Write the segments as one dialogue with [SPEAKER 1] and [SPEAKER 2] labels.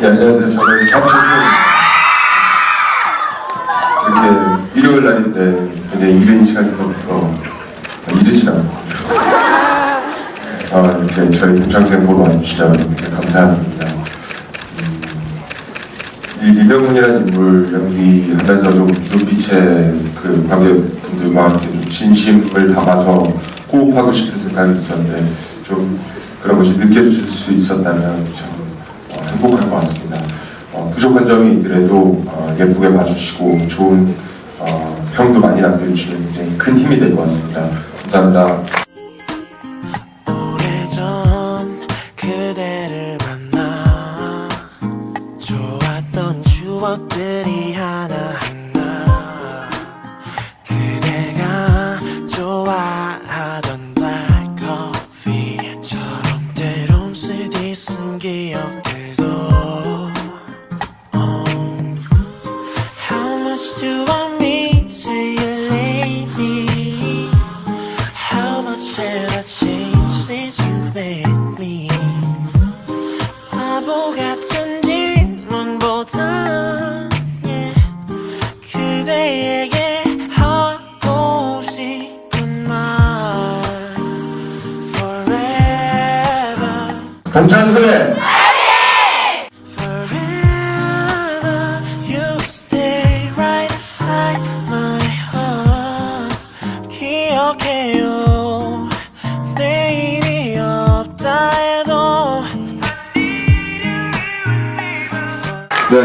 [SPEAKER 1] 네, 안녕하세요. 저는 박철수. 이렇게 일요일 날인데 굉장히 이른 시간에서부터 이른 시간. 아, 이렇게 저희 동창생 보러 와주시면 이렇게 감사드립니다. 음, 이 리병훈이라는 인물 연기하면서 좀 눈빛에 그 관객분들과 함께 좀 진심을 담아서 호흡하고 싶은 생각이 있었는데 좀 그런 것이 느껴질 수 있었다면 참 어, 행복할 것 같습니다. 어, 부족한 점이 있더라도 어, 예쁘게 봐주시고 좋은 어, 평도 많이 남겨주시면 굉장히 큰 힘이 될 것 같습니다. 감사합니다.
[SPEAKER 2] 바보 같은 질문보다 yeah, 그대에게 하고 싶은 말 Forever
[SPEAKER 1] 동창생!
[SPEAKER 2] Forever you stay right inside my heart 기억해요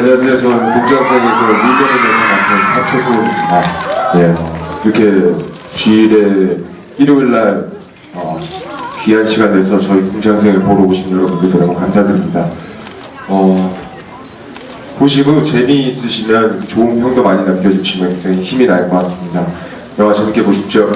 [SPEAKER 1] 안녕하세요. 저는 동장생에서 민병을 맡은 박철수입니다. 네, 이렇게 주일에 일요일 날 어, 귀한 시간 내서 저희 동장생을 보러 오신 여러분들 여러분 감사드립니다. 어, 보시고 재미있으시면 좋은 평도 많이 남겨주시면 굉장히 힘이 날 것 같습니다. 영화 재밌게 보십시오.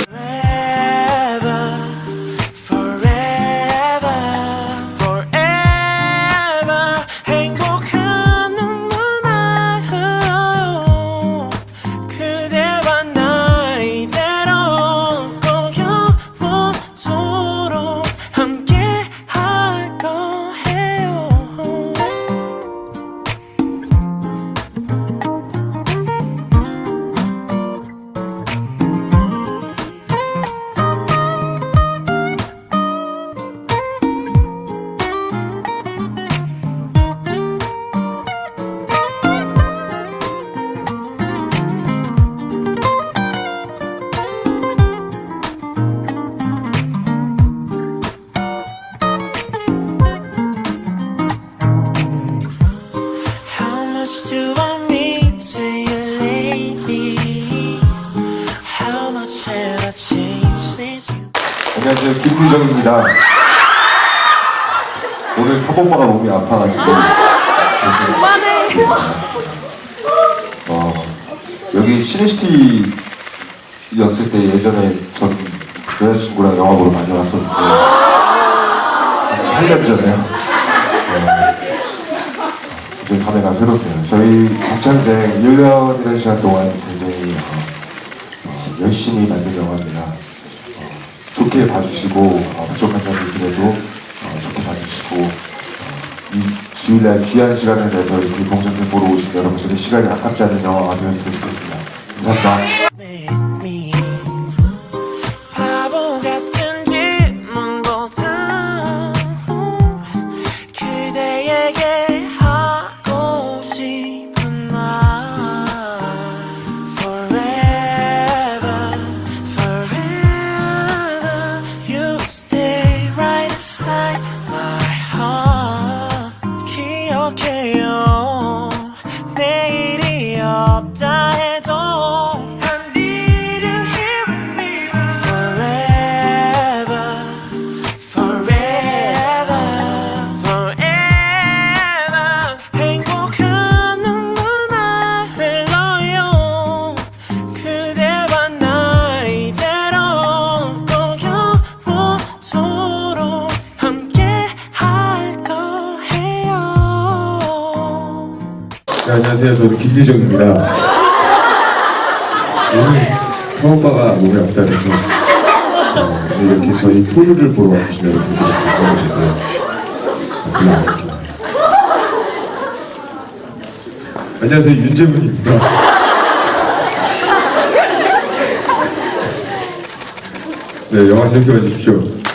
[SPEAKER 1] 안녕하세요. 김유정입니다. 오늘 사범바가 몸이 아파가지고. 어, 여기 시네시티였을 때 예전에 전 여자친구랑 영화 보러 많이 왔었는데. 8년 전에요. 어, 이제 감회가 새롭네요. 저희 학창생 1년이라는 시간 동안 굉장히 어, 어, 열심히 만든 영화입니다. 좋게 봐주시고 어, 부족한 점이 있더라도 어, 좋게 봐주시고 어, 이 주일날 귀한 시간을 내서 이렇게 공장을 보러 오신 여러분들의 시간이 아깝지 않은 영화가 되었으면 좋겠습니다. 감사합니다. 네, 안녕하세요. 저는 김유정입니다. 오늘 사오빠가 몸이 아프다면서 근데 이렇게 저희 토요를 보러 와주시면 되게 감사하겠어요. 안녕하세요 윤재문입니다. 네 영화 재밌게 봐주십시오.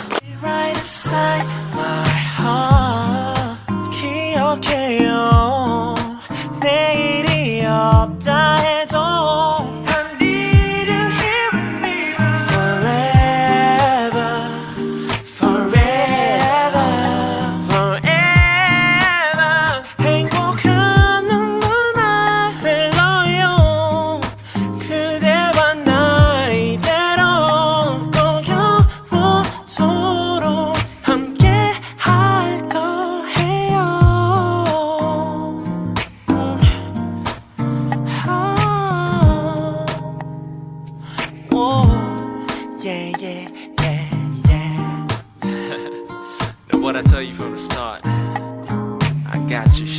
[SPEAKER 3] Tell you from the start, I got you.